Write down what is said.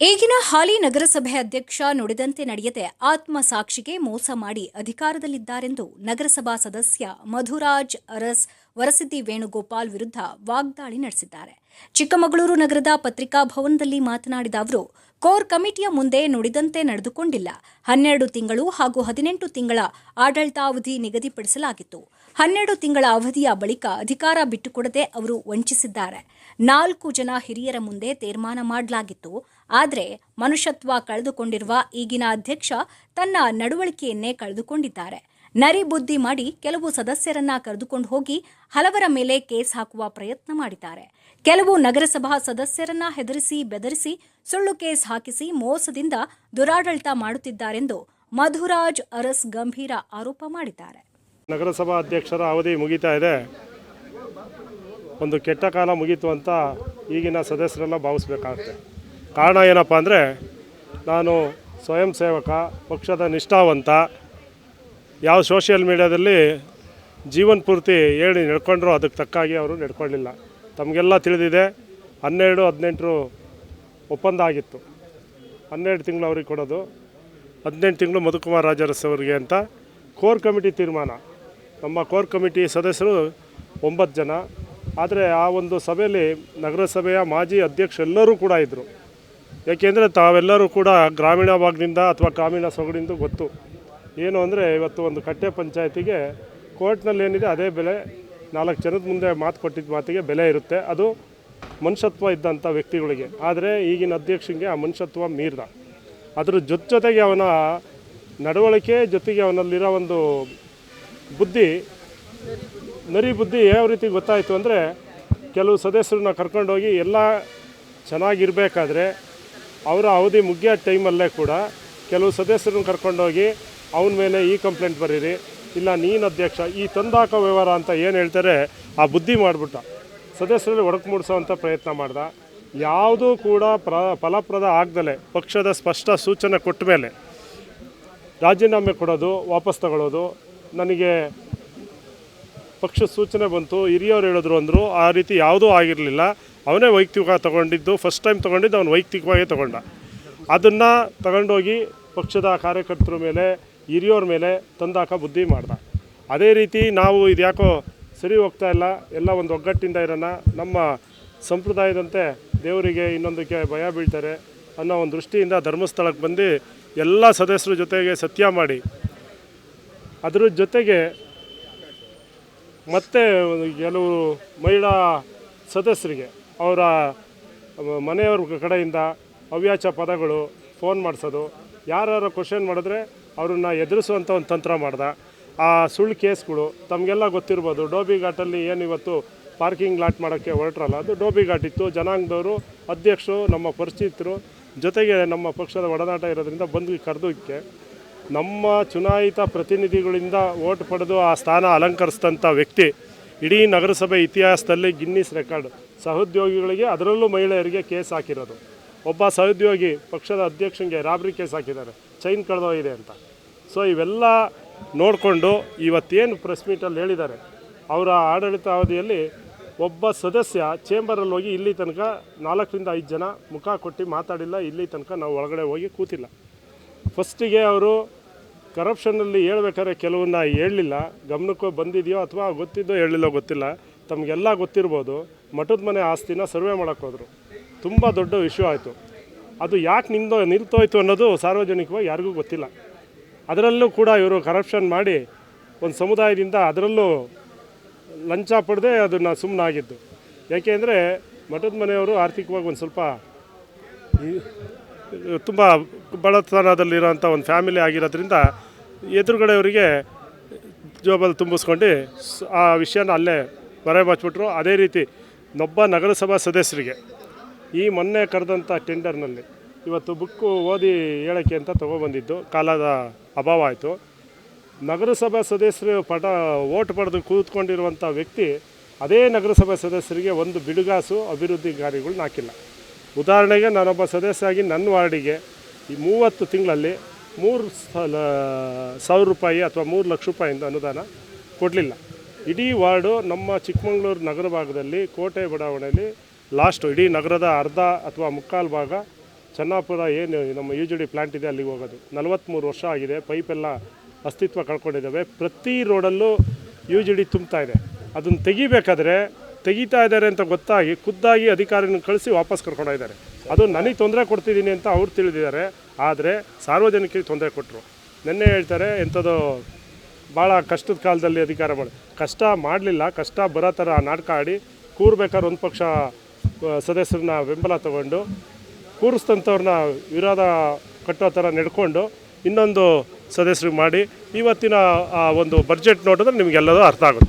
ಈಗಿನ ಹಾಲಿ ನಗರಸಭೆ ಅಧ್ಯಕ್ಷ ನುಡಿದಂತೆ ನಡೆಯದೆ ಆತ್ಮಸಾಕ್ಷಿಗೆ ಮೋಸ ಮಾಡಿ ಅಧಿಕಾರದಲ್ಲಿದ್ದಾರೆಂದು ನಗರಸಭಾ ಸದಸ್ಯ ಮಧುರಾಜ್ ಅರಸ್ ವರಸಿದ್ದಿ ವೇಣುಗೋಪಾಲ್ ವಿರುದ್ಧ ವಾಗ್ದಾಳಿ ನಡೆಸಿದ್ದಾರೆ. ಚಿಕ್ಕಮಗಳೂರು ನಗರದ ಪತ್ರಿಕಾ ಭವನದಲ್ಲಿ ಮಾತನಾಡಿದ ಅವರು, ಕೋರ್ ಕಮಿಟಿಯ ಮುಂದೆ ನುಡಿದಂತೆ ನಡೆದುಕೊಂಡಿಲ್ಲ. ಹನ್ನೆರಡು ತಿಂಗಳು ಹಾಗೂ ಹದಿನೆಂಟು ತಿಂಗಳ ಆಡಳಿತಾವಧಿ ನಿಗದಿಪಡಿಸಲಾಗಿತ್ತು. ಹನ್ನೆರಡು ತಿಂಗಳ ಅವಧಿಯ ಬಳಿಕ ಅಧಿಕಾರ ಬಿಟ್ಟುಕೊಡದೆ ಅವರು ವಂಚಿಸಿದ್ದಾರೆ. ನಾಲ್ಕು ಜನ ಹಿರಿಯರ ಮುಂದೆ ತೀರ್ಮಾನ ಮಾಡಲಾಗಿತ್ತು. ಆದರೆ ಮನುಷ್ಯತ್ವ ಕಳೆದುಕೊಂಡಿರುವ ಈಗಿನ ಅಧ್ಯಕ್ಷ ತನ್ನ ನಡವಳಿಕೆಯನ್ನೇ ಕಳೆದುಕೊಂಡಿದ್ದಾರೆ. ನರಿ ಬುದ್ಧಿ ಮಾಡಿ ಕೆಲವು ಸದಸ್ಯರನ್ನ ಕರೆದುಕೊಂಡು ಹೋಗಿ ಹಲವರ ಮೇಲೆ ಕೇಸ್ ಹಾಕುವ ಪ್ರಯತ್ನ ಮಾಡಿದ್ದಾರೆ. ಕೆಲವು ನಗರಸಭಾ ಸದಸ್ಯರನ್ನ ಹೆದರಿಸಿ, ಬೆದರಿಸಿ, ಸುಳ್ಳು ಕೇಸ್ ಹಾಕಿಸಿ ಮೋಸದಿಂದ ದುರಾಡಳಿತ ಮಾಡುತ್ತಿದ್ದಾರೆಂದು ಮಧುರಾಜ್ ಅರಸ್ ಗಂಭೀರ ಆರೋಪ ಮಾಡಿದ್ದಾರೆ. ನಗರಸಭಾ ಅಧ್ಯಕ್ಷರ ಅವಧಿ ಮುಗಿತಾ ಇದೆ. ಒಂದು ಕೆಟ್ಟ ಕಾಲ ಮುಗೀತು ಅಂತ ಈಗಿನ ಸದಸ್ಯರೆಲ್ಲ ಭಾವಿಸ್ಬೇಕಾಗುತ್ತೆ. ಕಾರಣ ಏನಪ್ಪ ಅಂದರೆ ನಾನು ಸ್ವಯಂ ಸೇವಕ, ಪಕ್ಷದ ನಿಷ್ಠಾವಂತ, ಯಾವ ಸೋಷಿಯಲ್ ಮೀಡ್ಯಾದಲ್ಲಿ ಜೀವನ ಪೂರ್ತಿ ಹೇಳಿ ನಡ್ಕೊಂಡ್ರು ಅದಕ್ಕೆ ತಕ್ಕಾಗಿ ಅವರು ನಡ್ಕೊಳ್ಳಿಲ್ಲ. ತಮಗೆಲ್ಲ ತಿಳಿದಿದೆ, ಹನ್ನೆರಡು ಹದಿನೆಂಟರು ಒಪ್ಪಂದ ಆಗಿತ್ತು. ಹನ್ನೆರಡು ತಿಂಗಳು ಅವ್ರಿಗೆ ಕೊಡೋದು, ಹದಿನೆಂಟು ತಿಂಗಳು ಮಧುಕುಮಾರ್ ರಾಜರಸ್ ಅವರಿಗೆ ಅಂತ ಕೋರ್ ಕಮಿಟಿ ತೀರ್ಮಾನ. ನಮ್ಮ ಕೋರ್ ಕಮಿಟಿ ಸದಸ್ಯರು ಒಂಬತ್ತು ಜನ. ಆದರೆ ಆ ಒಂದು ಸಭೆಯಲ್ಲಿ ನಗರಸಭೆಯ ಮಾಜಿ ಅಧ್ಯಕ್ಷರೆಲ್ಲರೂ ಕೂಡ ಇದ್ದರು ಏಕೆಂದರೆ ತಾವೆಲ್ಲರೂ ಕೂಡ ಗ್ರಾಮೀಣ ಭಾಗದಿಂದ ಅಥವಾ ಗ್ರಾಮೀಣ ಸೊಗಡಿಂದ ಗೊತ್ತು. ಏನು ಅಂದರೆ ಇವತ್ತು ಒಂದು ಕಟ್ಟೆ ಪಂಚಾಯತಿಗೆ ಕೋರ್ಟ್ನಲ್ಲಿ ಏನಿದೆ, ಅದೇ ಬೆಲೆ. ನಾಲ್ಕು ಜನದ ಮುಂದೆ ಮಾತು ಕೊಟ್ಟಿದ್ದ ಮಾತಿಗೆ ಬೆಲೆ ಇರುತ್ತೆ. ಅದು ಮನುಷ್ಯತ್ವ ಇದ್ದಂಥ ವ್ಯಕ್ತಿಗಳಿಗೆ. ಆದರೆ ಈಗಿನ ಅಧ್ಯಕ್ಷನಿಗೆ ಆ ಮನುಷ್ಯತ್ವ ಮೀರಿದ. ಅದ್ರ ಜೊತೆ ಜೊತೆಗೆ ಅವನ ನಡವಳಿಕೆ ಜೊತೆಗೆ ಅವನಲ್ಲಿರೋ ಒಂದು ಬುದ್ಧಿ, ನರಿ ಬುದ್ಧಿ ಯಾವ ರೀತಿ ಗೊತ್ತಾಯಿತು ಅಂದರೆ ಕೆಲವು ಸದಸ್ಯರನ್ನ ಕರ್ಕೊಂಡೋಗಿ ಎಲ್ಲ ಚೆನ್ನಾಗಿರಬೇಕಾದ್ರೆ ಅವರ ಅವಧಿ ಮುಗಿಯೋ ಟೈಮಲ್ಲೇ ಕೂಡ ಕೆಲವು ಸದಸ್ಯರನ್ನ ಕರ್ಕೊಂಡೋಗಿ ಅವನ ಮೇಲೆ ಈ ಕಂಪ್ಲೇಂಟ್ ಬರೀರಿ. ಇಲ್ಲ, ನೀನು ಅಧ್ಯಕ್ಷ, ಈ ತಂದಾಕ ವ್ಯವಹಾರ ಅಂತ ಏನು ಹೇಳ್ತಾರೆ ಆ ಬುದ್ಧಿ ಮಾಡಿಬಿಟ್ಟ. ಸದಸ್ಯರಲ್ಲಿ ಒಡಕು ಮೂಡಿಸೋವಂಥ ಪ್ರಯತ್ನ ಮಾಡ್ದ. ಯಾವುದೂ ಕೂಡ ಪ್ರ, ಫಲಪ್ರದ ಆಗದಲೆ, ಪಕ್ಷದ ಸ್ಪಷ್ಟ ಸೂಚನೆ ಕೊಟ್ಟ ಮೇಲೆ ರಾಜೀನಾಮೆ ಕೊಡೋದು, ವಾಪಸ್ ತಗೊಳ್ಳೋದು, ನನಗೆ ಪಕ್ಷದ ಸೂಚನೆ ಬಂತು, ಹಿರಿಯವ್ರು ಹೇಳಿದ್ರು ಅಂದರು, ಆ ರೀತಿ ಯಾವುದೂ ಆಗಿರಲಿಲ್ಲ. ಅವನೇ ವೈಯಕ್ತಿಕವಾಗಿ ತೊಗೊಂಡಿದ್ದು ಫಸ್ಟ್ ಟೈಮ್ ತೊಗೊಂಡಿದ್ದು, ಅವನು ವೈಯಕ್ತಿಕವಾಗಿ ತೊಗೊಂಡ. ಅದನ್ನು ತಗೊಂಡೋಗಿ ಪಕ್ಷದ ಕಾರ್ಯಕರ್ತರ ಮೇಲೆ, ಹಿರಿಯೋರ ಮೇಲೆ ತಂದಾಕ ಬುದ್ಧಿ ಮಾಡ್ದ. ಅದೇ ರೀತಿ ನಾವು ಇದು ಯಾಕೋ ಸರಿ ಹೋಗ್ತಾ ಇಲ್ಲ, ಎಲ್ಲ ಒಂದು ಒಗ್ಗಟ್ಟಿಂದ ಇರೋಣ, ನಮ್ಮ ಸಂಪ್ರದಾಯದಂತೆ ದೇವರಿಗೆ ಇನ್ನೊಂದಕ್ಕೆ ಭಯ ಬೀಳ್ತಾರೆ ಅನ್ನೋ ಒಂದು ದೃಷ್ಟಿಯಿಂದ ಧರ್ಮಸ್ಥಳಕ್ಕೆ ಬಂದು ಎಲ್ಲ ಸದಸ್ಯರ ಜೊತೆಗೆ ಸತ್ಯ ಮಾಡಿ. ಅದರ ಜೊತೆಗೆ ಮತ್ತೆ ಕೆಲವು ಮಹಿಳಾ ಸದಸ್ಯರಿಗೆ ಅವರ ಮನೆಯವ್ರ ಕಡೆಯಿಂದ ಅವ್ಯಾಚ ಪದಗಳು ಫೋನ್ ಮಾಡಿಸೋದು. ಯಾರ್ಯಾರು ಕ್ವಶನ್ ಮಾಡಿದ್ರೆ ಅವ್ರನ್ನ ಎದುರಿಸುವಂಥ ಒಂದು ತಂತ್ರ ಮಾಡ್ದ. ಆ ಸುಳ್ಳು ಕೇಸ್ಗಳು ತಮಗೆಲ್ಲ ಗೊತ್ತಿರ್ಬೋದು. ಡೋಬಿ ಘಾಟಲ್ಲಿ ಏನು ಇವತ್ತು ಪಾರ್ಕಿಂಗ್ ಲಾಟ್ ಮಾಡೋಕ್ಕೆ ಹೊರಟ್ರಲ್ಲ, ಅದು ಡೋಬಿ ಘಾಟ್ ಇತ್ತು. ಜನಾಂಗದವರು, ಅಧ್ಯಕ್ಷರು, ನಮ್ಮ ಪರಿಚಿತರು ಜೊತೆಗೆ ನಮ್ಮ ಪಕ್ಷದ ಒಡನಾಟ ಇರೋದ್ರಿಂದ ಬಂದು ಕರೆದೋಕ್ಕೆ ನಮ್ಮ ಚುನಾಯಿತ ಪ್ರತಿನಿಧಿಗಳಿಂದ ಓಟ್ ಪಡೆದು ಆ ಸ್ಥಾನ ಅಲಂಕರಿಸಿದಂಥ ವ್ಯಕ್ತಿ ಇಡೀ ನಗರಸಭೆ ಇತಿಹಾಸದಲ್ಲಿ ಗಿನ್ನಿಸ್ ರೆಕಾರ್ಡ್. ಸಹೋದ್ಯೋಗಿಗಳಿಗೆ ಅದರಲ್ಲೂ ಮಹಿಳೆಯರಿಗೆ ಕೇಸ್ ಹಾಕಿರೋದು. ಒಬ್ಬ ಸಹೋದ್ಯೋಗಿ ಪಕ್ಷದ ಅಧ್ಯಕ್ಷನಿಗೆ ರಾಬ್ರಿ ಕೇಸ್ ಹಾಕಿದ್ದಾರೆ. ಚೈನ್ ಕಳೆದೋಗಿದೆ ಅಂತ. ಸೊ ಇವೆಲ್ಲ ನೋಡಿಕೊಂಡು ಇವತ್ತೇನು ಪ್ರೆಸ್ ಮೀಟಲ್ಲಿ ಹೇಳಿದ್ದಾರೆ. ಅವರ ಆಡಳಿತ ಅವಧಿಯಲ್ಲಿ ಒಬ್ಬ ಸದಸ್ಯ ಚೇಂಬರಲ್ಲಿ ಹೋಗಿ ಇಲ್ಲಿ ತನಕ ನಾಲ್ಕರಿಂದ ಐದು ಜನ ಮುಖ ಕೊಟ್ಟು ಮಾತಾಡಿಲ್ಲ. ಇಲ್ಲಿ ತನಕ ನಾವು ಒಳಗಡೆ ಹೋಗಿ ಕೂತಿಲ್ಲ. ಫಸ್ಟಿಗೆ ಅವರು ಕರಪ್ಷನ್ನಲ್ಲಿ ಹೇಳ್ಬೇಕಾದ್ರೆ ಕೆಲವನ್ನ ಹೇಳಲಿಲ್ಲ. ಗಮನಕ್ಕೂ ಬಂದಿದೆಯೋ ಅಥವಾ ಗೊತ್ತಿದ್ದೋ ಹೇಳಲಿಲ್ಲ ಗೊತ್ತಿಲ್ಲ. ತಮಗೆಲ್ಲ ಗೊತ್ತಿರ್ಬೋದು. ಮಠದ ಮನೆ ಆಸ್ತಿನ ಸರ್ವೆ ಮಾಡೋಕ್ಕೋದ್ರು ತುಂಬ ದೊಡ್ಡ ವಿಷಯ ಆಯಿತು. ಅದು ಯಾಕೆ ನಿಂದು ನಿಲ್ತೋಯ್ತು ಅನ್ನೋದು ಸಾರ್ವಜನಿಕವಾಗಿ ಯಾರಿಗೂ ಗೊತ್ತಿಲ್ಲ. ಅದರಲ್ಲೂ ಕೂಡ ಇವರು ಕರಪ್ಷನ್ ಮಾಡಿ ಒಂದು ಸಮುದಾಯದಿಂದ ಅದರಲ್ಲೂ ಲಂಚ ಪಡೆದೇ ಅದನ್ನು ಸುಮ್ಮನಾಗಿದ್ದು ಯಾಕೆಂದರೆ ಮಠದ ಮನೆಯವರು ಆರ್ಥಿಕವಾಗಿ ಒಂದು ಸ್ವಲ್ಪ ತುಂಬ ಬಡತನದಲ್ಲಿರೋಂಥ ಒಂದು ಫ್ಯಾಮಿಲಿ ಆಗಿರೋದ್ರಿಂದ ಎದುರುಗಡೆಯವರಿಗೆ ಜೋಬಲ್ಲಿ ತುಂಬಿಸ್ಕೊಂಡು ಆ ವಿಷಯನ ಅಲ್ಲೇ ಬರೆ ಬಚ್ಬಿಟ್ರು. ಅದೇ ರೀತಿ ನೊಬ್ಬ ನಗರಸಭಾ ಸದಸ್ಯರಿಗೆ ಈ ಮೊನ್ನೆ ಕರೆದಂಥ ಟೆಂಡರ್ನಲ್ಲಿ ಇವತ್ತು ಬುಕ್ಕು ಓದಿ ಹೇಳೋಕ್ಕೆ ಅಂತ ತೊಗೊಬಂದಿದ್ದು, ಕಾಲದ ಅಭಾವ ಆಯಿತು. ನಗರಸಭಾ ಸದಸ್ಯರು ಪಟ, ಓಟ್ ಪಡೆದು ಕೂತ್ಕೊಂಡಿರುವಂಥ ವ್ಯಕ್ತಿ ಅದೇ ನಗರಸಭಾ ಸದಸ್ಯರಿಗೆ ಒಂದು ಬಿಡುಗಾಸು ಅಭಿವೃದ್ಧಿ ಕಾರ್ಯಗಳನ್ನ ಹಾಕಿಲ್ಲ. ಉದಾಹರಣೆಗೆ ನಾನೊಬ್ಬ ಸದಸ್ಯ ಆಗಿ ನನ್ನ ವಾರ್ಡಿಗೆ ಈ ಮೂವತ್ತು ತಿಂಗಳಲ್ಲಿ ಮೂರು ಸಲ, ಸಾವಿರ ರೂಪಾಯಿ ಅಥವಾ ಮೂರು ಲಕ್ಷ ರೂಪಾಯಿಂದ ಅನುದಾನ ಕೊಡಲಿಲ್ಲ. ಇಡೀ ವಾರ್ಡು ನಮ್ಮ ಚಿಕ್ಕಮಗಳೂರು ನಗರ ಭಾಗದಲ್ಲಿ ಕೋಟೆ ಬಡಾವಣೆಯಲ್ಲಿ ಲಾಸ್ಟು ಇಡೀ ನಗರದ ಅರ್ಧ ಅಥವಾ ಮುಕ್ಕಾಲು ಭಾಗ ಚೆನ್ನಾಪುರ ಏನು ನಮ್ಮ ಯು ಜಿ ಡಿ ಪ್ಲ್ಯಾಂಟ್ ಇದೆ ಅಲ್ಲಿಗೆ ಹೋಗೋದು. ನಲವತ್ತ್ಮೂರು ವರ್ಷ ಆಗಿದೆ ಪೈಪೆಲ್ಲ ಅಸ್ತಿತ್ವ ಕಳ್ಕೊಂಡಿದ್ದಾವೆ. ಪ್ರತಿ ರೋಡಲ್ಲೂ ಯು ಜಿ ಡಿ ತುಂಬ್ತಾ ಇದೆ. ಅದನ್ನು ತೆಗಿಬೇಕಾದ್ರೆ ತೆಗಿತಾ ಇದ್ದಾರೆ ಅಂತ ಗೊತ್ತಾಗಿ ಖುದ್ದಾಗಿ ಅಧಿಕಾರಿನ ಕಳಿಸಿ ವಾಪಸ್ ಕರ್ಕೊಂಡೋಗಿದ್ದಾರೆ ಅದು ನನಗೆ ತೊಂದರೆ ಕೊಡ್ತಿದ್ದೀನಿ ಅಂತ ಅವ್ರು ತಿಳಿದಿದ್ದಾರೆ. ಆದರೆ ಸಾರ್ವಜನಿಕರಿಗೆ ತೊಂದರೆ ಕೊಟ್ಟರು ನೆನ್ನೆ ಹೇಳ್ತಾರೆ ಎಂಥದ್ದು ಭಾಳ ಕಷ್ಟದ ಕಾಲದಲ್ಲಿ ಅಧಿಕಾರ ಮಾಡಿ ಕಷ್ಟ ಮಾಡಲಿಲ್ಲ, ಕಷ್ಟ ಬರೋ ಥರ ನಾಟಕ ಆಡಿ ಕೂರ್ಬೇಕಾದ್ರೆ ಒಂದು ಪಕ್ಷ ಸದಸ್ಯರನ್ನ ಬೆಂಬಲ ತಗೊಂಡು ಕೂರಿಸ್ತಂಥವ್ರನ್ನ ವಿರೋಧ ಕಟ್ಟೋ ಥರ ನಡ್ಕೊಂಡು ಇನ್ನೊಂದು ಸದಸ್ಯರಿಗೆ ಮಾಡಿ ಇವತ್ತಿನ, ಆ, ಒಂದು ಬಜೆಟ್ ನೋಡಿದ್ರೆ ನಿಮಗೆಲ್ಲದೂ ಅರ್ಥ ಆಗುತ್ತೆ.